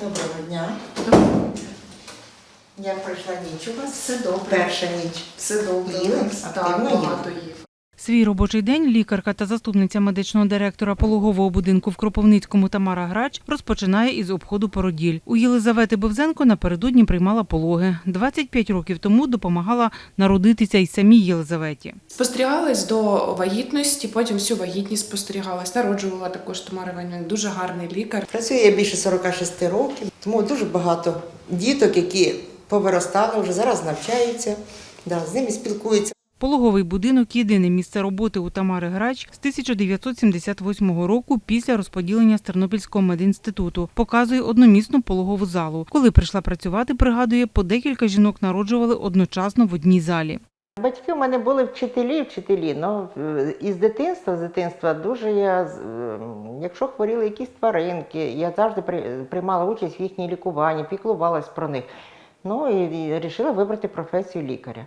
Доброго дня. Я пройшла ніч у вас. Все добре. Перша ніч. Все добре. Їли? Так, Активно їли? багато їв. Свій робочий день лікарка та заступниця медичного директора пологового будинку в Кропивницькому Тамара Грач розпочинає із обходу породіль. У Єлизавети Бовзенко напередодні приймала пологи. 25 років тому допомагала народитися й самій Єлизаветі. Спостерігалась до вагітності, потім всю вагітність спостерігалась. Народжувала також Тамара Іванівна, дуже гарний лікар. Працюю я більше 46 років, тому дуже багато діток, які повиростали, вже зараз навчаються, да, з ними спілкуються. Пологовий будинок єдине місце роботи у Тамари Грач з 1978 року після розподілення з Тернопільського медінституту. Показує одномісну пологову залу. Коли прийшла працювати, пригадує, по декілька жінок народжували одночасно в одній залі. Батьки у мене були вчителі, вчителі. Ну, із дитинства, з дитинства дуже я, е, якщо хворіли якісь тваринки, я завжди при- приймала участь в їхній лікуванні, піклувалась про них. Ну і вирішила вибрати професію лікаря.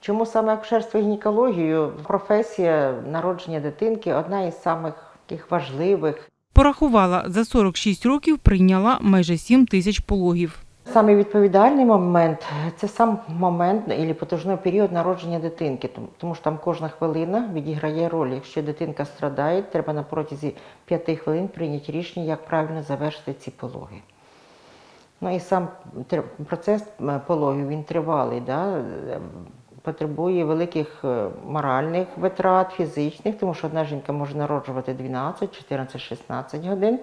Чому саме акушерство і гінекологію? Професія народження дитинки одна із самих таких важливих. Порахувала, за 46 років прийняла майже 7 тисяч пологів. Саме відповідальний момент це сам момент і потужний період народження дитинки, тому- що там кожна хвилина відіграє роль. Якщо дитинка страдає, треба на протязі п'яти хвилин прийняти рішення, як правильно завершити ці пологи. Ну і сам процес пологів він тривалий, да? Потребує великих е, моральних витрат, фізичних, тому що одна жінка може народжувати 12, 14, 16 годин.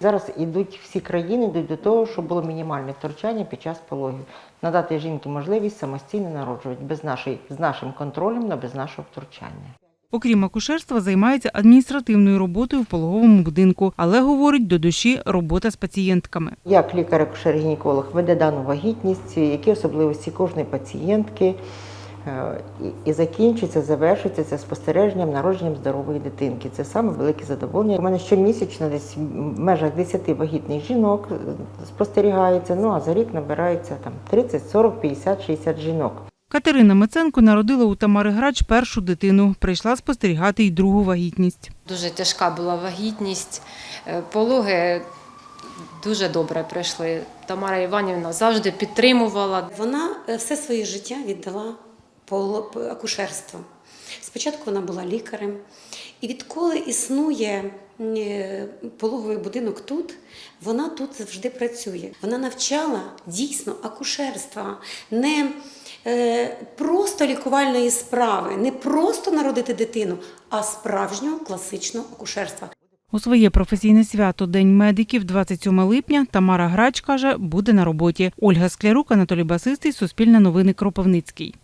Зараз ідуть всі країни йдуть до того, щоб було мінімальне втручання під час пологів. Надати жінці можливість самостійно народжувати без нашої, з нашим контролем, але без нашого втручання. Окрім акушерства, займається адміністративною роботою в пологовому будинку, але говорить до душі робота з пацієнтками. Як лікар-акушер-гінеколог веде дану вагітність, які особливості кожної пацієнтки, і- і закінчується, завершується це спостереженням народженням здорової дитинки. Це саме велике задоволення. У мене щомісячно десь в межах 10 вагітних жінок е, спостерігається. Ну а за рік набирається там 30, 40, 50, 60 жінок. Катерина Миценко народила у Тамари Грач першу дитину. Прийшла спостерігати й другу вагітність. Дуже тяжка була вагітність. Е, Пологи дуже добре пройшли. Тамара Іванівна завжди підтримувала. Вона е, все своє життя віддала поло- п- акушерству. Спочатку вона була лікарем, і відколи існує е, пологовий будинок тут, вона тут завжди працює. Вона навчала дійсно акушерства, не е, просто лікувальної справи, не просто народити дитину, а справжнього класичного акушерства. У своє професійне свято День медиків 27 липня Тамара Грач каже, буде на роботі. Ольга Склярук, Анатолій Басистий, Суспільне новини Кропивницький.